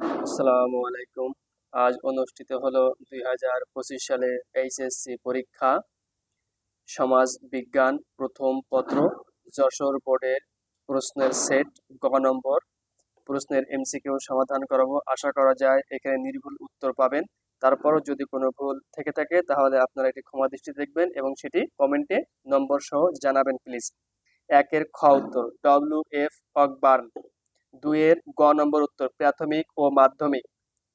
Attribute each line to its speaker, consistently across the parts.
Speaker 1: আসসালামু আলাইকুম। আজ অনুষ্ঠিত হলো দুই হাজার পঁচিশ সালের এইচএসসি পরীক্ষা। সমাজ বিজ্ঞান প্রথম পত্র, যশোর বোর্ডের প্রশ্নের সেট গ নম্বর। প্রশ্নের এমসিকিউ সমাধান করাবো। আশা করা যায় এখানে নির্ভুল উত্তর পাবেন। তারপরও যদি কোনো ভুল থেকে থাকে, তাহলে আপনারা এটি ক্ষমা দৃষ্টি দেখবেন এবং সেটি কমেন্টে নম্বর সহ জানাবেন, প্লিজ। একের খ উত্তর, ডব্লিউ এফ অকবার্ন। দুইয়ের গ নম্বর উত্তর প্রাথমিক ও মাধ্যমিক।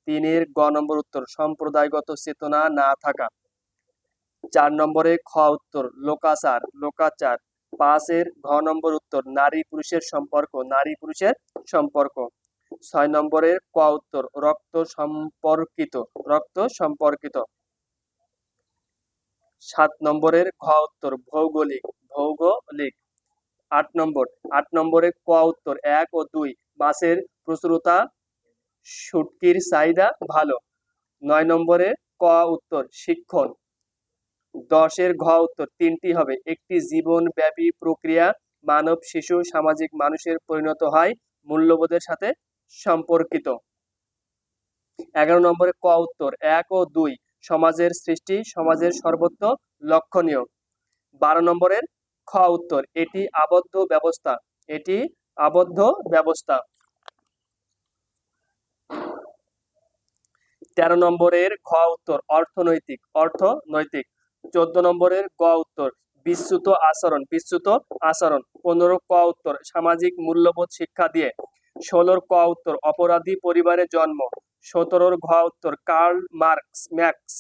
Speaker 1: তিনের গ নম্বর উত্তর সম্প্রদায়গত চেতনা না থাকা। চার নম্বরে খ উত্তর লোকাচার লোকাচার। পাঁচের ঘ নম্বর উত্তর নারী পুরুষের সম্পর্ক নারী পুরুষের সম্পর্ক। ছয় নম্বরের ক উত্তর রক্ত সম্পর্কিত রক্ত সম্পর্কিত। সাত নম্বরের ঘ উত্তর ভৌগোলিক ভৌগোলিক। আট নম্বর। আট নম্বরে ক উত্তর? এক ও দুই। মাছের প্রচুরতা শুটকির চাহিদা ভালো। নয় নম্বরে ক উত্তর? শিক্ষণ। দশের ঘ উত্তর? তিনটি হবে। একটি জীবনব্যাপী প্রক্রিয়া, মানব, শিশু, সামাজিক মানুষের পরিণত হয়, মূল্যবোধের সাথে সম্পর্কিত। এগারো নম্বরে ক উত্তর? এক ও দুই। সমাজের সৃষ্টি, সমাজের সর্বত্র লক্ষণীয়। বারো নম্বরের খ উত্তর। এটি আবদ্ধ ব্যবস্থা। এটি আবদ্ধ ব্যবস্থা। তেরো নম্বরের খ উত্তর, অর্থনৈতিক অর্থনৈতিক। চোদ্দ নম্বরের গ উত্তর বিচ্যুত আচরণ বিচ্যুত আচরণ। পনেরো ক উত্তর, সামাজিক মূল্যবোধ শিক্ষা দিয়ে। ষোলোর ক উত্তর, অপরাধী পরিবারে জন্ম। সতেরোর ঘ উত্তর, কার্ল মার্কস, ম্যাক্স।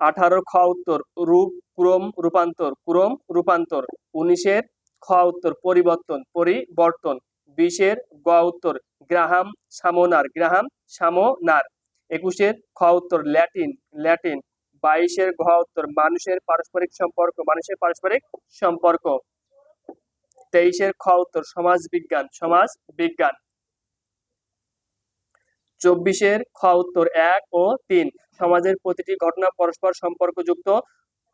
Speaker 1: আঠারোর খ উত্তর, রূপ, ক্রম, রূপান্তর ক্রম, রূপান্তর। উনিশের খ উত্তর, পরিবর্তন পরিবর্তন। বিশের গ উত্তর, গ্রাহাম, সামোনার গ্রাহাম, সামোনার। একুশের খ উত্তর, ল্যাটিন ল্যাটিন। বাইশের ঘ উত্তর, মানুষের পারস্পরিক সম্পর্ক, মানুষের পারস্পরিক সম্পর্ক। তেইশের খ উত্তর সমাজ বিজ্ঞান সমাজ বিজ্ঞান চব্বিশের খ উত্তর, এক ও তিন। সমাজের প্রতিটি ঘটনা পরস্পর সম্পর্কযুক্ত।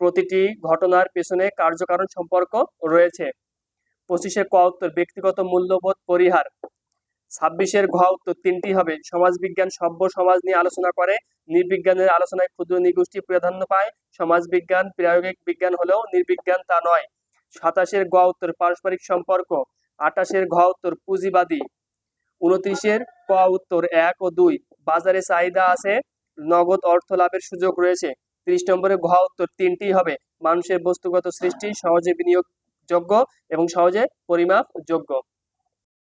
Speaker 1: প্রতিটি ঘটনার পেছনে কার্যকারণ সম্পর্ক রয়েছে। পঁচিশের ক উত্তর, ব্যক্তিগত মূল্যবোধ পরিহার। ছাব্বিশের ঘ উত্তর, তিনটি হবে। সমাজবিজ্ঞান সভ্য সমাজ নিয়ে আলোচনা করে। নির্বিজ্ঞানের আলোচনায় ক্ষুদ্র নিগোষ্ঠী প্রাধান্য পায়। সমাজবিজ্ঞান, প্রায়োগিক বিজ্ঞান হলেও নির্বিজ্ঞান তা নয়। সাতাশের গ উত্তর, পারস্পরিক সম্পর্ক। আটাশের ঘ উত্তর, পুঁজিবাদী। উনত্রিশের ক উত্তর, এক ও দুই। বাজারে চাহিদা আছে নগদ অর্থ লাভের সুযোগ রয়েছে। ত্রিশ নম্বরে ঘ উত্তর তিনটি হবে। মানুষের বস্তুগত সৃষ্টি, সহজে বিনিয়োগযোগ্য এবং সহজে পরিমাপযোগ্য।